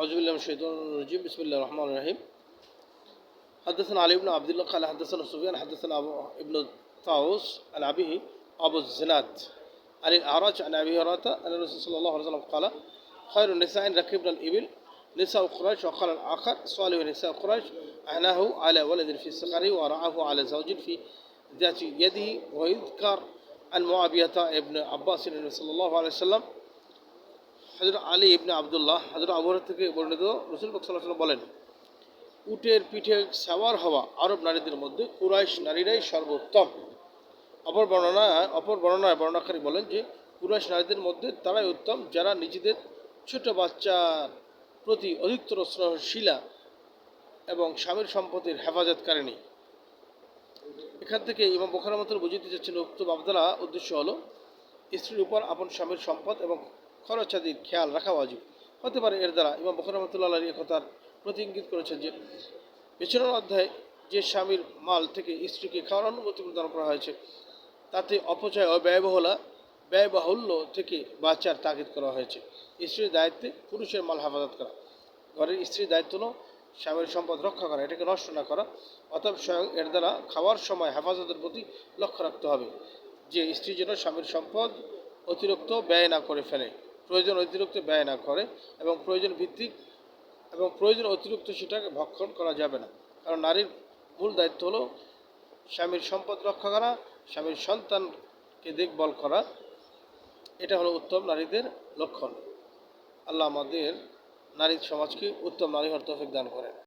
أعوذ بالله من الشيطان الرجيم. بسم الله الرحمن الرحيم. حدثنا علي بن عبد الله قال حدثنا سفيان حدثنا أبو ابن طاووس عن أبيه أبو الزناد عن الأعرج عن أبي هريرة أن الرسول صلى الله عليه وسلم قال خير النساء ركبنا الإبل نساء قريش وقال الآخر صالح نساء قريش أعناه على ولد في صغره ورعاه على زوج في ذات يده ويذكر عن معاوية ابن عباس صلى الله عليه وسلم হজরত আলী ইবনে আবদুল্লাহ হজরত আবুর থেকে বর্ণিত রসুল বকসাল্লাহ বলেন, উটের পিঠে সাওয়ার হওয়া আরব নারীদের মধ্যে কুরাইশ নারীরাই সর্বোত্তম। অপর বর্ণনা অপর বর্ণনায় বর্ণনাকারী বলেন যে, কুরাইশ নারীদের মধ্যে তারাই উত্তম যারা নিজেদের ছোট বাচ্চার প্রতি অধিকতর স্নেহশীলা এবং স্বামীর সম্পত্তির হেফাজতকারিণী। এখান থেকে ইমাম বোখার মতো বুঝিতে চাচ্ছেন উক্ত বাবদালা উদ্দেশ্য হলো, স্ত্রীর উপর আপন স্বামীর সম্পদ এবং খরচাদির খেয়াল রাখা অজীব হতে পারে এর দ্বারা ইমাম বখর রহমতুল্লাহ আলী একথার প্রতি ইঙ্গিত করেছেন যে পেছনের অধ্যায় যে স্বামীর মাল থেকে স্ত্রীকে খাওয়ার অনুমতি প্রদান করা হয়েছে, তাতে অপচয় ও ব্যয়বহুলা ব্যয়বাহুল্য থেকে বাচ্চার তাগিদ করা হয়েছে। স্ত্রীর দায়িত্বে পুরুষের মাল হেফাজত করা। ঘরের স্ত্রীর দায়িত্ব হলো স্বামীর সম্পদ রক্ষা করা, এটাকে নষ্ট না করা। অতএব স্বয়ং এর দ্বারা খাওয়ার সময় হেফাজতের প্রতি লক্ষ্য রাখতে হবে। যে স্ত্রী যেন স্বামীর সম্পদ অতিরিক্ত ব্যয় না করে ফেলে। প্রয়োজন অতিরিক্ত ব্যয় না করে এবং প্রয়োজন ভিত্তিক এবং প্রয়োজন অতিরিক্ত সেটাকে ভক্ষণ করা যাবে না। কারণ নারীর মূল দায়িত্ব হলো স্বামীর সম্পদ রক্ষা করা, স্বামীর সন্তানকে দেখভাল করা। এটা হলো উত্তম নারীদের লক্ষণ। আল্লাহ আমাদের নারী সমাজকে উত্তম নারী হওয়ার তৌফিক দান করেন।